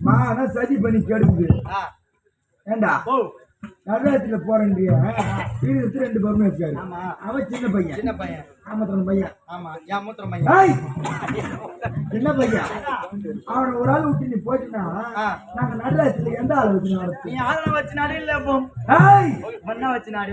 மானா சதி பண்ணி கெடுக்குது. ஏண்டா ஓ நகரத்துல போறேன்றிய வீடு ரெண்டு பொம்மை இருக்காரு ஆமா. அவன் சின்ன பையன் சின்ன பையன் ஆமத்திரன் பையன் ஆமா என் மூத்திரம் பையன் சின்ன பையன் அவனை ஒரு ஆள் விட்டு நீ போயிட்டுனா. நாங்க நடுராத்திரில எந்த ஆள் வச்சு நடத்து நீ ஆளை வச்சு நாடு இல்ல ஏய் மண்ணா வச்சு நாடு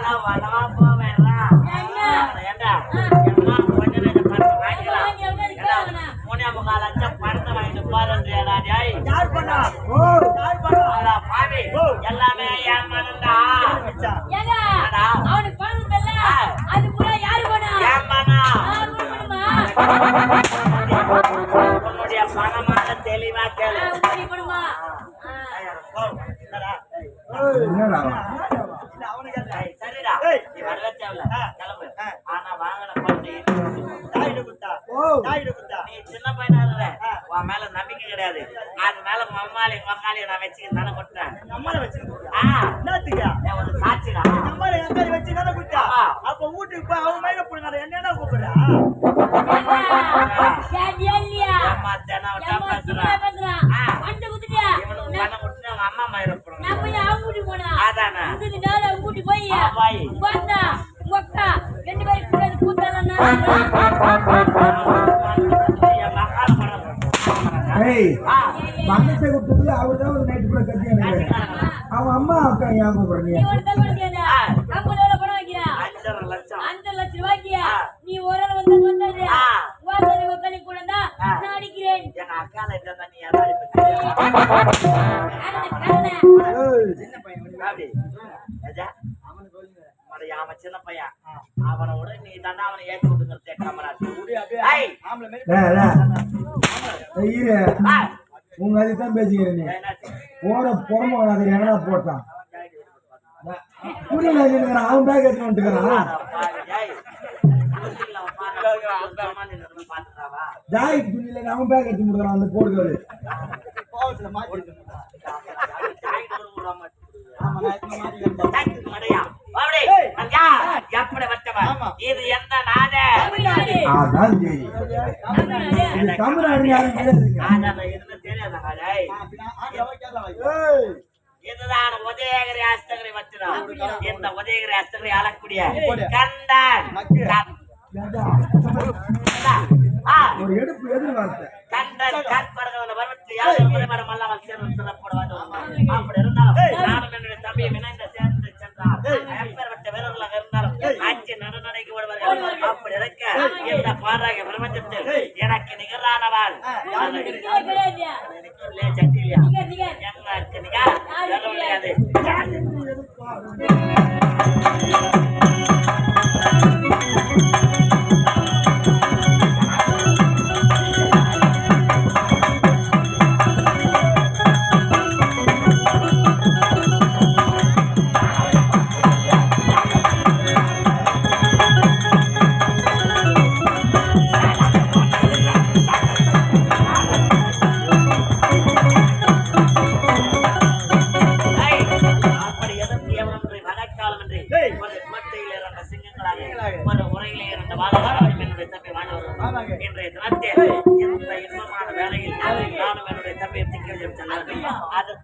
அவன் பண்ணி அவனுக்கு பாரா அவன் மூஞ்ச பாரா போன குஞ்சு பேச மாரி இருக்குதுடா ஏய், கூட்டிட்டு போறேன் யார் பண்ணா? யார் பண்ணா? எல்லாமே என் மனந்தா அச்சா. அவனுக்கு பணம் இல்ல அது கூட யாரு பண்ணா? ஆ, கொடுக்கணுமா? உன்னுடைய மனமான தெளிவா கேளு. என்னடா? என்னடா இல்ல, அவனுக்கு என்ன? ஏய், சரிடா கிளம்பு. ஆனா வாங்கின பொண்ணு தாயிட்ட குத்தா. ஓ. குத்தா. நீ சின்ன பையனா. உன் மேல நம்பிக்கை கிடையாது. அதனால மம்மாளி மக்காளி நான் வச்சுக்க தானே கொடுத்தேன் என்னத்துக்கு? நான் ஒரு சாட்சிடா. எங்க அம்மாவை எங்க அம்மாவை வச்சு தானே. ஆமா. அப்ப வீட்டுக்கு போய் அவன் மயில புடுங்காத, என்னடா கூப்பிடுறா? அம்மா போனா. அதானே. வீட்டுக்கு போய். உங்க அத்தா, உங்க அக்கா, ரெண்டு பேரும் கூட பக்கத்தை கொடுத்ததுல அவர் தான் ஒரு நைட்டு கூட கட்டி அவன் அம்மா அக்கா நீ ஒரு அஞ்சு லட்சம். நீ வந்து வந்தாரு கூட. நான் அடிக்கிறேன். எங்க நீ சின்ன பையன் ராஜா அவனுக்கு சொல்லுங்க. மடைய அவன் சின்ன பையன் அவனை விட நீ தானே அவனை ஏற்றி விட்டுங்கிறது மாதிரி உங்க அதுதான் பேசிக்கிற நீ போன புறம அது எங்கடா போட்டான் புரியல அவன் பேக் எடுத்து வந்துட்டுக்கிறான் ஜாய் துணியில அவன் பேக் எடுத்து முடுக்கிறான் அந்த போடுக்காரு கோவத்துல மாட்டி. ஆமா, நான் இருக்கேன். ஆமா. இது எந்த நாடு. அதான் சரி. இது தமிழ்நாடு யாரும் கிடையாதுங்க தெரியாதா இதுதான் உதயகிரி அஸ்தகிரி வச்சுதான் இந்த உதயகிரி அஸ்தகிரி ஆளக்கூடிய. கண்டன் ஒரு எடுப்பு எதிர்பார்த்த. கண்டன் அப்படி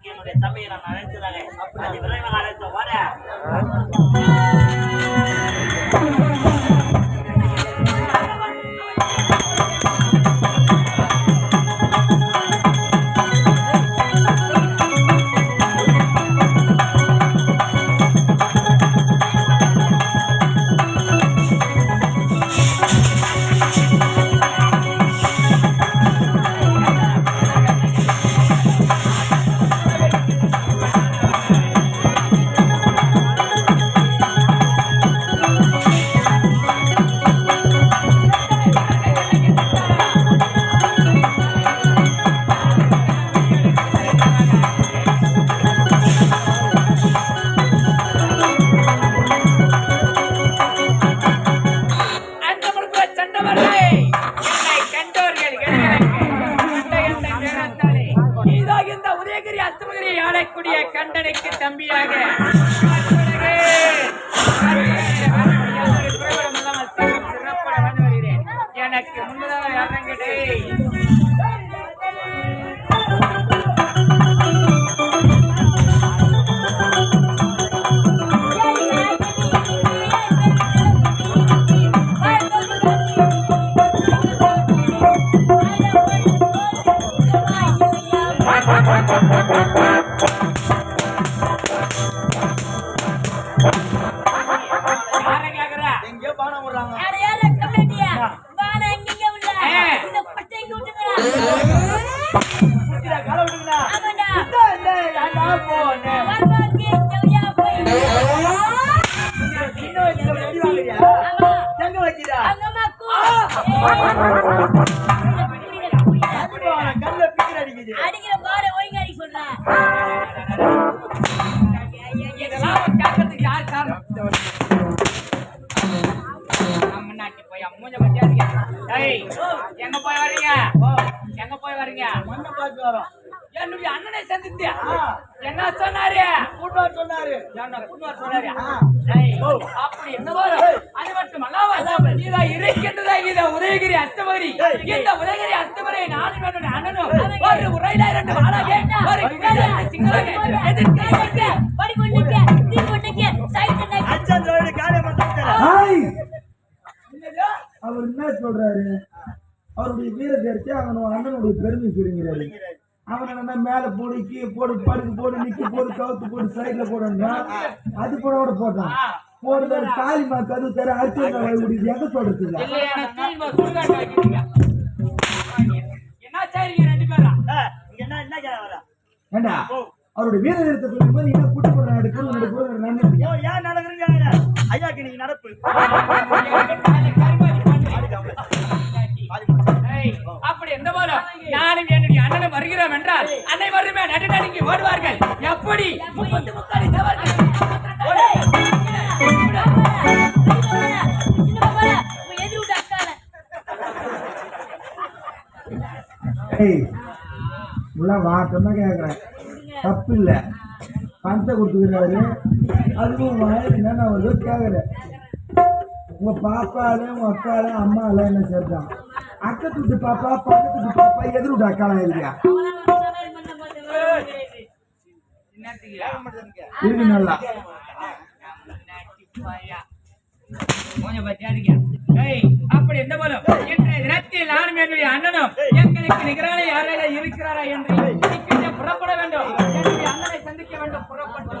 என்னுடைய தம்பியை நான் அழைத்ததாக. அப்படி விரைவில் அழைத்த வர சூரிய அஸ்தமகிரியை ஆளக்கூடிய கண்டனுக்கு தம்பியாக. எனக்கு முன்னதாக யாரும் கேட்டே Ha ha! அப்படி என்ன வரும் அது மட்டும் அல்லாம நீதா இருக்கின்றதா இத உதயகிரி அஸ்தமரி இந்த உதயகிரி அஸ்தமரி நானும் என்னுடைய அண்ணனும் ஒரு உரையில இரண்டு வாழாக ஒரு சிங்களாக எதிர்க்க படி தீ அவர் என்ன சொல்றாரு? அவருடைய வீரத்தை எடுத்து அவன் அண்ணனுடைய பெருமை சொல்லுங்கிறாரு அவன் என்ன மேல போடு கீழே போடு படுக்கு போடு நிக்கி போடு கவுத்து போடு சைடுல போடுன்னா அது கூட கூட போட்டான் போடுறது காளிமா கது தர அரிசி முடியுது எங்க சொல்றது ஏண்டா அவருடைய வீர போது என்ன கூட்டு எடுக்கணும் எடுக்கணும் நன்றி ஐயோ ஏன் நடக்குறீங்க ஐயாக்கு நீங்க நடப்பு ஏய், அப்படி எந்த போலும் நானும் என்னுடைய அண்ணனும் வருகிறோம் என்றால் அனைவருமே நடு நடுங்கி ஓடுவார்கள். எப்படி? முப்பத்து முக்காலி வாட்டமா கேக்குறேன். தப்பு இல்ல பணத்தை கொடுத்துக்கிறாரு அதுவும் என்ன வருதோ கேக்குறேன். உங்க பாப்பால உங்க அக்கால அம்மால என்ன சேர்த்தான் அக்கத்து விட்டு பாப்பா பக்கத்து விட்டு பாப்பா எதிர் விட்டு அக்காலாம் இல்லையா இருக்கு நல்லா அப்படி எந்த போலும்? இன்றைய தினத்தில் நானும் என்னுடைய அண்ணனும் எங்களுக்கு நிகரான யாராக இருக்கிறாரா என்று புறப்பட வேண்டும். என்னுடைய அண்ணனை சந்திக்க வேண்டும் புறப்பட்டு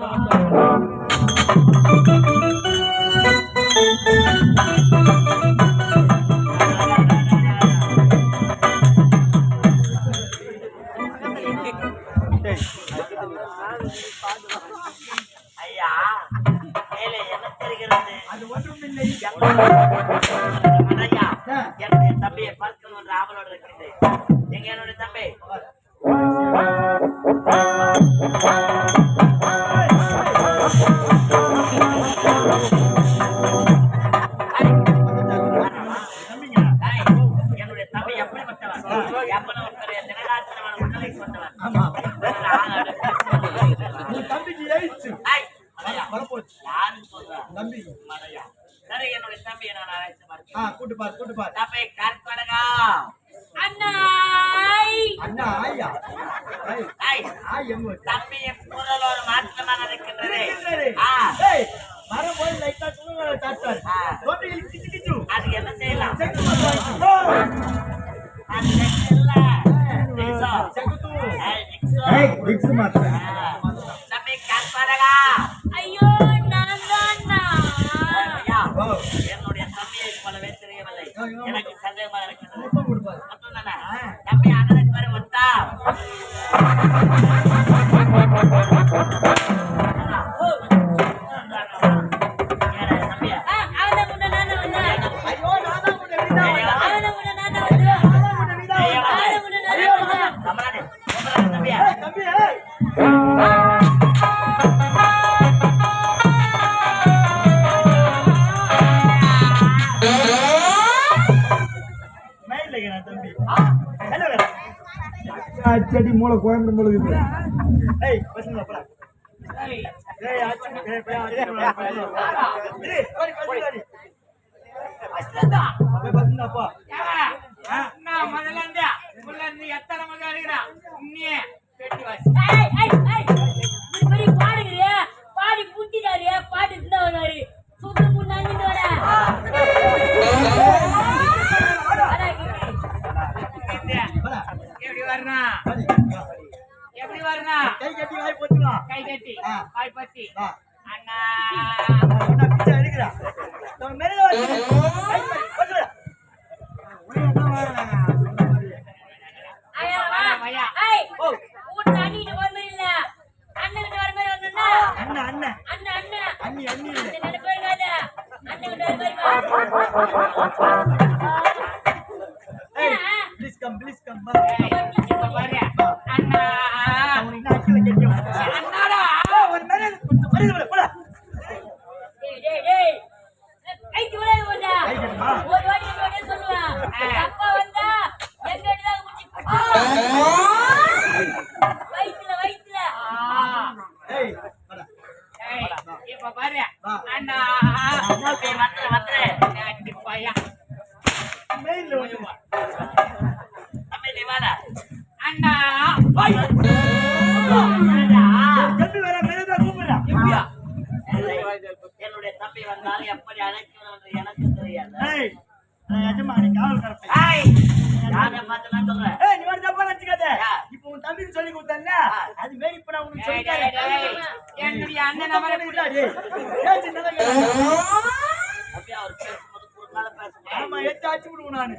ஐய் ஐய், தம்பியின் குரல் ஒரு மாற்றமாக இருக்கின்றது வரும்போது லைட்டா தூங்க தாத்தாரு ஆ. தொட்டில் கிச்சு கிச்சு அதுக்கு என்ன செய்யலாம்? செக்கு மாத்தாரு அது அச்சடி மூளை குழம்பு மூளை பாடி. புத்தினாரு பாடி இருந்தாரு சுத்து புண்ணாங்க வரணும் எப்படி வரணும் கை கட்டி வாய் பத்துலாம் கை கட்டி வாய் பத்தி அண்ணா. பிச்சை எடுக்கிறா நம்ம மேல Hey! Please come, please come. என்னுடைய தம்பி வந்தாலும் எப்படி அழைக்கணும் என்று எனக்கு தெரியாது. எஜமானி காவல் சொல்லி கொடுத்தல அது மாரி இப்ப நான் உனக்கு என்னுடைய அண்ணன் அப்படியே அவர் பேசும்போது ஒரு நாள் பேசுறேன் ஆமா எடுத்து அடிச்சு விடுவோம் நானு.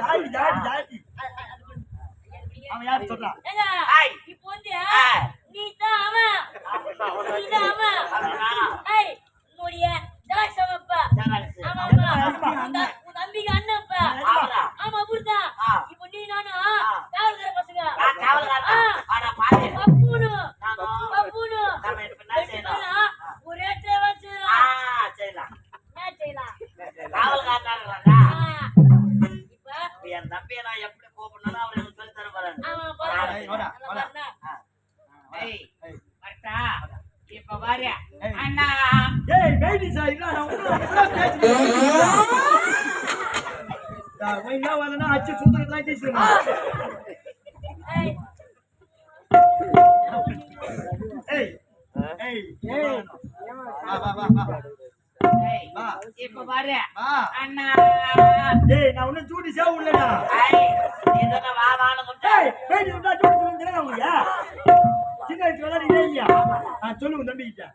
ஜாடி ஜாடி ஜாடி அவன் யாரு சொல்றான் இப்போ வந்து நீ தான் அவன். நீ தான் அவன். கூப்பிடணும் அவர் எனக்கு சொல்லி தர போறாரு. ஏய் நான் உங்களை பேசுறேன் போய் ஏய் சொல்லுங்க தம்பிக்கிட்ட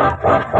Ha ha ha!